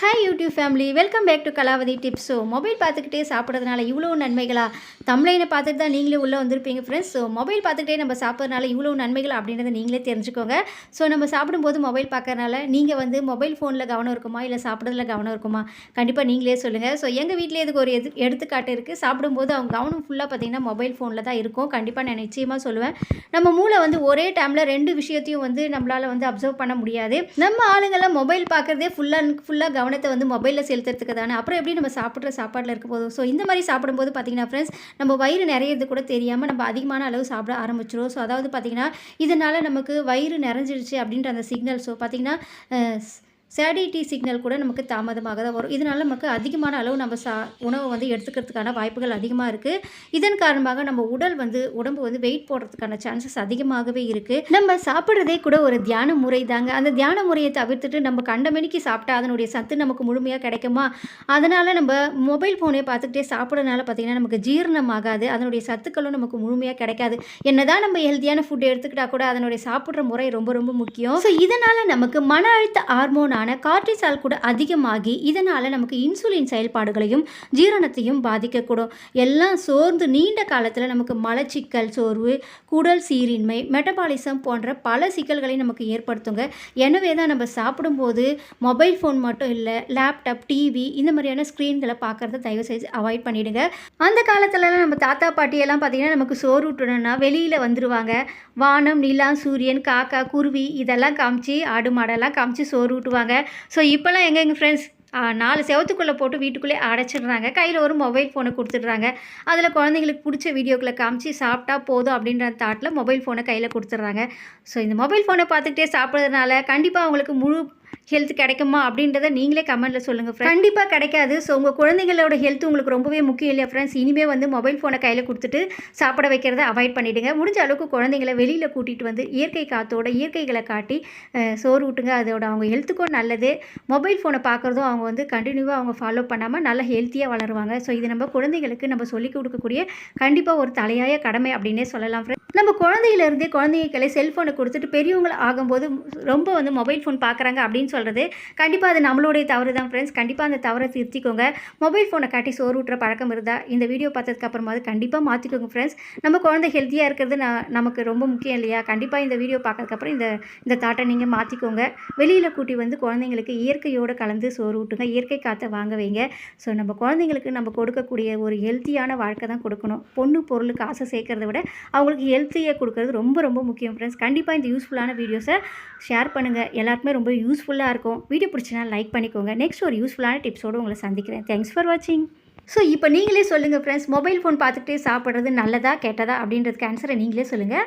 Hi YouTube family welcome back to Kalavathi tips so mobile பார்த்துக்கிட்டே சாப்பிட்றதுனால இவ்வளோ நன்மைகளா? தமிழைனை பார்த்துட்டு தான் நீங்களே உள்ளே வந்திருப்பீங்க ஃப்ரெண்ட்ஸ் ஸோ மொபைல் பார்த்துக்கிட்டே நம்ம சாப்பிட்றதுனால இவ்வளோ நன்மைகள் அப்படின்றத நீங்களே தெரிஞ்சுக்கோங்க. ஸோ நம்ம சாப்பிடும்போது மொபைல் பார்க்கறனால நீங்கள் வந்து மொபைல் ஃபோனில் கவனம் இருக்குமா? இல்லை சாப்பிட்றதுல கவனம் இருக்குமா? கண்டிப்பாக நீங்களே சொல்லுங்கள் ஸோ எங்கள் வீட்டிலே இதுக்கு ஒரு எது எடுத்துக்காட்டு இருக்குது சாப்பிடும்போது அவங்க கவனம் ஃபுல்லாக பார்த்தீங்கன்னா மொபைல் ஃபோனில் தான் இருக்கும். கண்டிப்பாக நான் நிச்சயமாக சொல்லுவேன். நம்ம மூளை வந்து ஒரே டைமில் ரெண்டு விஷயத்தையும் வந்து நம்மளால் வந்து அப்சர்வ் பண்ண முடியாது. நம்ம ஆளுங்களை மொபைல் பார்க்குறதே ஃபுல்லாக ஃபுல்லாக கவனம் கவனத்தை வந்து மொபைலில் செலுத்துறதுக்கு தானே அப்புறம் எப்படி நம்ம சாப்பிட்ற சாப்பாட்டில் இருக்க போதும்? ஸோ இந்த மாதிரி சாப்பிடும்போது பார்த்தீங்கன்னா ஃப்ரெண்ட்ஸ் நம்ம வயிறு நிறையிறது கூட தெரியாமல் நம்ம அதிகமான அளவு சாப்பிட ஆரம்பிச்சிடும் ஸோ அதாவது பார்த்திங்கன்னா இதனால் நமக்கு வயிறு நிறைஞ்சிருச்சு அப்படின்ற அந்த சிக்னல் ஸோ பார்த்திங்கன்னா சேடிட்டி சிக்னல் கூட நமக்கு தாமதமாக தான் வரும். இதனால் நமக்கு அதிகமான அளவு நம்ம சா உணவை வந்து எடுத்துக்கிறதுக்கான வாய்ப்புகள் அதிகமாக இருக்குது இதன் காரணமாக நம்ம உடல் வந்து உடம்பு வந்து வெயிட் போடுறதுக்கான சான்சஸ் அதிகமாகவே இருக்குது நம்ம சாப்பிட்றதே கூட ஒரு தியான முறை தாங்க. அந்த தியான முறையை தவிர்த்துட்டு நம்ம கண்டமணிக்கு சாப்பிட்டா அதனுடைய சத்து நமக்கு முழுமையாக கிடைக்குமா? அதனால் நம்ம மொபைல் ஃபோனை பார்த்துக்கிட்டே சாப்பிட்றதுனால பார்த்திங்கன்னா நமக்கு ஜீரணமாகாது அதனுடைய சத்துக்களும் நமக்கு முழுமையாக கிடைக்காது. என்னதான் நம்ம ஹெல்த்தியான ஃபுட் எடுத்துக்கிட்டால் கூட அதனுடைய சாப்பிட்ற முறை ரொம்ப ரொம்ப முக்கியம். ஸோ இதனால் நமக்கு மன அழுத்த ஹார்மோன் அளவிலான கார்டிசால் கூட அதிகமாகி இதனால் நமக்கு இன்சுலின் செயல்பாடுகளையும் ஜீரணத்தையும் பாதிக்கக்கூடும். எல்லாம் சோர்ந்து நீண்ட காலத்தில் நமக்கு மலச்சிக்கல் சோர்வு குடல் சீரின்மை மெட்டபாலிசம் போன்ற பல சிக்கல்களை நமக்கு ஏற்படுத்துங்க. எனவே தான் நம்ம சாப்பிடும்போது மொபைல் ஃபோன் மட்டும் இல்லை லேப்டாப் டிவி இந்த மாதிரியான ஸ்க்ரீன்களை பார்க்குறத தயவு செய்து அவாய்ட் பண்ணிவிடுங்க அந்த காலத்துலலாம் நம்ம தாத்தா பாட்டியெல்லாம் பார்த்திங்கன்னா நமக்கு சோறு விட்டணும்னா வெளியில் வந்துடுவாங்க வானம் நிலா சூரியன் காக்கா குருவி இதெல்லாம் காமிச்சு ஆடு மாடெல்லாம் காமிச்சு சோறு ஊட்டுவாங்க. ஸோ இப்போல்லாம் எங்கே எங்கள் ஃப்ரெண்ட்ஸ் நாலு செவத்துக்குள்ளே போட்டு வீட்டுக்குள்ளே அடைச்சிடுறாங்க. கையில் ஒரு மொபைல் ஃபோனை கொடுத்துட்றாங்க. அதில் குழந்தைங்களுக்கு பிடிச்ச வீடியோக்களை காமிச்சு சாப்பிட்டா போதும் அப்படின்ற தாட்டில் மொபைல் ஃபோனை கையில் கொடுத்துட்றாங்க. ஸோ இந்த மொபைல் ஃபோனை பார்த்துக்கிட்டே சாப்பிட்றதுனால கண்டிப்பாக அவங்களுக்கு முழு ஹெல்த் கிடைக்குமா அப்படின்றத நீங்களே கமெண்ட்டில் சொல்லுங்கள் ஃப்ரெண்ட் கண்டிப்பாக கிடைக்காது. ஸோ உங்கள் குழந்தைங்களோட ஹெல்த் உங்களுக்கு ரொம்பவே முக்கியம் இல்லையா ஃப்ரெண்ட்ஸ் இனிமேல் வந்து மொபைல் ஃபோனை கையில் கொடுத்துட்டு சாப்பிட வைக்கிறத அவாய்ட் பண்ணிவிடுங்க முடிஞ்ச அளவுக்கு குழந்தைங்களை வெளியில் கூட்டிகிட்டு வந்து இயற்கை காற்றோட இயற்கைகளை காட்டி சோறு விட்டுங்க அதோட அவங்க ஹெல்த்துக்கும் நல்லது. மொபைல் ஃபோனை பார்க்குறதும் அவங்க வந்து கண்டினியூவாக அவங்க ஃபாலோ பண்ணாமல் நல்லா ஹெல்த்தியாக வளருவாங்க. ஸோ இது நம்ம குழந்தைங்களுக்கு நம்ம சொல்லிக் கொடுக்கக்கூடிய கண்டிப்பாக ஒரு தலையாய கடமை அப்படின்னே சொல்லலாம் ஃப்ரெண்ட் நம்ம குழந்தையிலேருந்தே குழந்தைகளை செல்ஃபோனை கொடுத்துட்டு பெரியவங்களை ஆகும்போது ரொம்ப வந்து மொபைல் ஃபோன் பார்க்குறாங்க அப்படின்னு சொல்கிறது கண்டிப்பாக அது நம்மளுடைய தவறு தான் ஃப்ரெண்ட்ஸ் கண்டிப்பாக அந்த தவறை திருத்திக்கோங்க. மொபைல் ஃபோனை காட்டி சோறு ஊட்டுற பழக்கம் இருந்தால் இந்த வீடியோ பார்த்ததுக்கு அப்புறமாவது கண்டிப்பாக மாற்றிக்கோங்க ஃப்ரெண்ட்ஸ் நம்ம குழந்தை ஹெல்த்தியாக இருக்கிறது நான் நமக்கு ரொம்ப முக்கியம் இல்லையா? கண்டிப்பாக இந்த வீடியோ பார்க்கறதுக்கப்புறம் இந்த இந்த தாட்டை நீங்கள் மாற்றிக்கோங்க வெளியில் கூட்டி வந்து குழந்தைங்களுக்கு இயற்கையோடு கலந்து சோறு ஊட்டுங்க. இயற்கை காற்றை வாங்க வைங்க. ஸோ நம்ம குழந்தைங்களுக்கு நம்ம கொடுக்கக்கூடிய ஒரு ஹெல்த்தியான வாழ்க்கை தான் கொடுக்கணும். பொண்ணு பொருளுக்கு ஆசை சேர்க்கறத விட அவங்களுக்கு ஹெல்த்தியை கொடுக்கறது ரொம்ப ரொம்ப முக்கியம் ஃப்ரெண்ட்ஸ் கண்டிப்பாக இந்த யூஸ்ஃபுல்லான வீடியோஸை ஷேர் பண்ணுங்கள் எல்லாருக்குமே ரொம்ப யூஸ்ஃபுல்லாக யூஸ்ஃபுல்லாக இருக்கும். வீடியோ பிடிச்சினா லைக் பண்ணிக்கோங்க. நெக்ஸ்ட் ஒரு யூஸ்ஃபுல்லான டிப்ஸோடு உங்களை சந்திக்கிறேன். தேங்க்ஸ் ஃபார் வாட்சிங் ஸோ இப்போ நீங்களே சொல்லுங்கள் ஃப்ரெண்ட்ஸ் மொபைல் ஃபோன் பார்த்துக்கிட்டே சாப்பிட்றது நல்லதா கெட்டதா அப்படின்றதுக்கு ஆன்சரை நீங்களே சொல்லுங்கள்